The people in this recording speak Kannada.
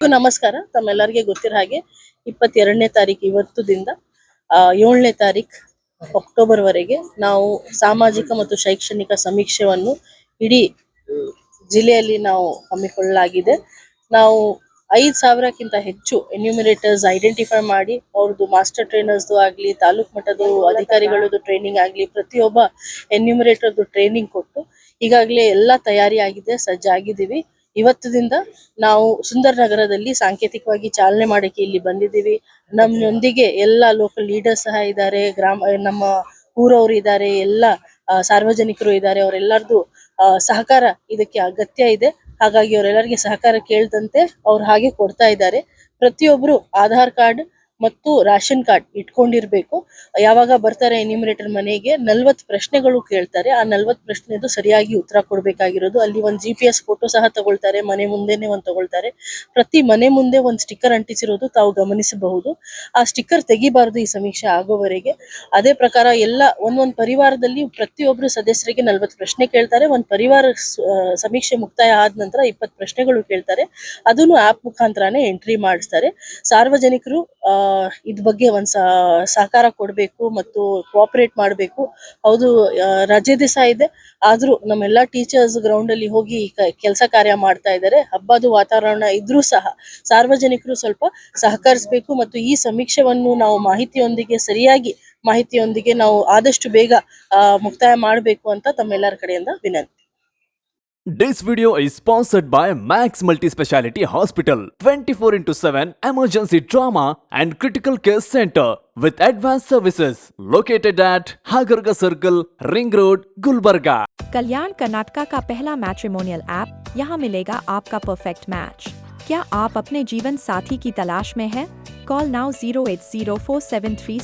ನಮಸ್ಕಾರ ತಮ್ಮೆಲ್ಲರಿಗೆ ಗೊತ್ತಿರೋ ಹಾಗೆ ಇಪ್ಪತ್ತೆರಡನೇ ತಾರೀಕು ಇವತ್ತುದಿಂದ ದಿಂದ ಏಳನೇ ತಾರೀಕು ಅಕ್ಟೋಬರ್ ವರೆಗೆ ನಾವು ಸಾಮಾಜಿಕ ಮತ್ತು ಶೈಕ್ಷಣಿಕ ಸಮೀಕ್ಷೆಯನ್ನು ಇಡೀ ಜಿಲ್ಲೆಯಲ್ಲಿ ನಾವು ಹಮ್ಮಿಕೊಳ್ಳಲಾಗಿದೆ. ನಾವು ಐದು ಸಾವಿರಕ್ಕಿಂತ ಹೆಚ್ಚು ಎನ್ಯೂಮಿರೇಟರ್ಸ್ ಐಡೆಂಟಿಫೈ ಮಾಡಿ, ಅವ್ರದ್ದು ಮಾಸ್ಟರ್ ಟ್ರೈನರ್ಸ್ದು ಆಗಲಿ, ತಾಲೂಕು ಮಟ್ಟದ ಅಧಿಕಾರಿಗಳದ್ದು ಟ್ರೈನಿಂಗ್ ಆಗಲಿ, ಪ್ರತಿಯೊಬ್ಬ ಎನ್ಯೂಮಿರೇಟರ್ದು ಟ್ರೈನಿಂಗ್ ಕೊಟ್ಟು ಈಗಾಗಲೇ ಎಲ್ಲ ತಯಾರಿ ಆಗಿದೆ, ಸಜ್ಜಾಗಿದ್ದೀವಿ. ಇವತ್ತದಿಂದ ನಾವು ಸುಂದರ ನಗರದಲ್ಲಿ ಸಾಂಕೇತಿಕವಾಗಿ ಚಾಲನೆ ಮಾಡಕ್ಕೆ ಇಲ್ಲಿ ಬಂದಿದ್ದೀವಿ. ನಮ್ಮೊಂದಿಗೆ ಎಲ್ಲ ಲೋಕಲ್ ಲೀಡರ್ಸ್ ಸಹ ಇದ್ದಾರೆ. ಗ್ರಾಮ ನಮ್ಮ ಊರವರು ಇದ್ದಾರೆ. ಎಲ್ಲ ಸಾರ್ವಜನಿಕರು ಇದ್ದಾರೆ. ಅವರೆಲ್ಲರದು ಸಹಕಾರ ಇದಕ್ಕೆ ಅಗತ್ಯ ಇದೆ. ಹಾಗಾಗಿ ಅವರೆಲ್ಲರಿಗೆ ಸಹಕಾರ ಕೇಳಿದಂತೆ ಅವ್ರು ಹಾಗೆ ಕೊಡ್ತಾ ಇದ್ದಾರೆ. ಪ್ರತಿಯೊಬ್ರು ಆಧಾರ್ ಕಾರ್ಡ್ ಮತ್ತು ರಾಷನ್ ಕಾರ್ಡ್ ಇಟ್ಕೊಂಡಿರ್ಬೇಕು. ಯಾವಾಗ ಬರ್ತಾರೆ ಎನಿಮಿನೇಟರ್ ಮನೆಗೆ ನಲ್ವತ್ ಪ್ರಶ್ನೆಗಳು ಕೇಳ್ತಾರೆ. ಆ ನಲ್ವತ್ ಪ್ರಶ್ನೆದು ಸರಿಯಾಗಿ ಉತ್ತರ ಕೊಡಬೇಕಾಗಿರೋದು. ಅಲ್ಲಿ ಒಂದು ಜಿ ಪಿ ಫೋಟೋ ಸಹ ತಗೊಳ್ತಾರೆ, ಮನೆ ಮುಂದೆನೆ ಒಂದ್ ತಗೊಳ್ತಾರೆ. ಪ್ರತಿ ಮನೆ ಮುಂದೆ ಒಂದು ಸ್ಟಿಕ್ಕರ್ ಅಂಟಿಸಿರೋದು ತಾವು ಗಮನಿಸಬಹುದು. ಆ ಸ್ಟಿಕ್ಕರ್ ತೆಗಿಬಾರದು ಈ ಸಮೀಕ್ಷೆ ಆಗೋವರೆಗೆ. ಅದೇ ಪ್ರಕಾರ ಎಲ್ಲ ಒಂದೊಂದು ಪರಿವಾರದಲ್ಲಿ ಪ್ರತಿಯೊಬ್ಬರು ಸದಸ್ಯರಿಗೆ ನಲ್ವತ್ ಪ್ರಶ್ನೆ ಕೇಳ್ತಾರೆ. ಒಂದು ಪರಿವಾರ ಸಮೀಕ್ಷೆ ಮುಕ್ತಾಯ ಆದ ನಂತರ ಇಪ್ಪತ್ತು ಪ್ರಶ್ನೆಗಳು ಕೇಳ್ತಾರೆ. ಅದನ್ನು ಆಪ್ ಮುಖಾಂತರನೇ ಎಂಟ್ರಿ ಮಾಡಿಸ್ತಾರೆ. ಸಾರ್ವಜನಿಕರು, ಆ ಇದ್ ಬಗ್ಗೆ ಒಂದ್ ಸಹಕಾರ ಕೊಡ್ಬೇಕು ಮತ್ತು ಕೋಆಪರೇಟ್ ಮಾಡ್ಬೇಕು. ಹೌದು ರಜೆ ದಿವಸ ಇದೆ. ಆದ್ರೂ ನಮ್ಮೆಲ್ಲಾ ಟೀಚರ್ಸ್ ಗ್ರೌಂಡ್ ಅಲ್ಲಿ ಹೋಗಿ ಕೆಲಸ ಕಾರ್ಯ ಮಾಡ್ತಾ ಇದ್ದಾರೆ ಹಬ್ಬದ ವಾತಾವರಣ ಇದ್ರೂ ಸಹ ಸಾರ್ವಜನಿಕರು ಸ್ವಲ್ಪ ಸಹಕರಿಸಬೇಕು ಮತ್ತು ಈ ಸಮೀಕ್ಷೆಯನ್ನು ನಾವು ಮಾಹಿತಿಯೊಂದಿಗೆ, ಸರಿಯಾಗಿ ಮಾಹಿತಿಯೊಂದಿಗೆ ನಾವು ಆದಷ್ಟು ಬೇಗ ಮುಕ್ತಾಯ ಮಾಡಬೇಕು ಅಂತ ತಮ್ಮೆಲ್ಲರ ಕಡೆಯಿಂದ ವಿನಂತಿ. This video is sponsored by Max Multi Speciality Hospital 24 into 7 emergency trauma and critical care center with advanced services located at Hagarga Circle, Ring Road, Gulbarga. कल्याण कर्नाटका का पहला मैट्रिमोनियल ऐप यहाँ मिलेगा आपका परफेक्ट मैच क्या आप अपने जीवन साथी की तलाश में हैं? Call now zero eight zero four seven three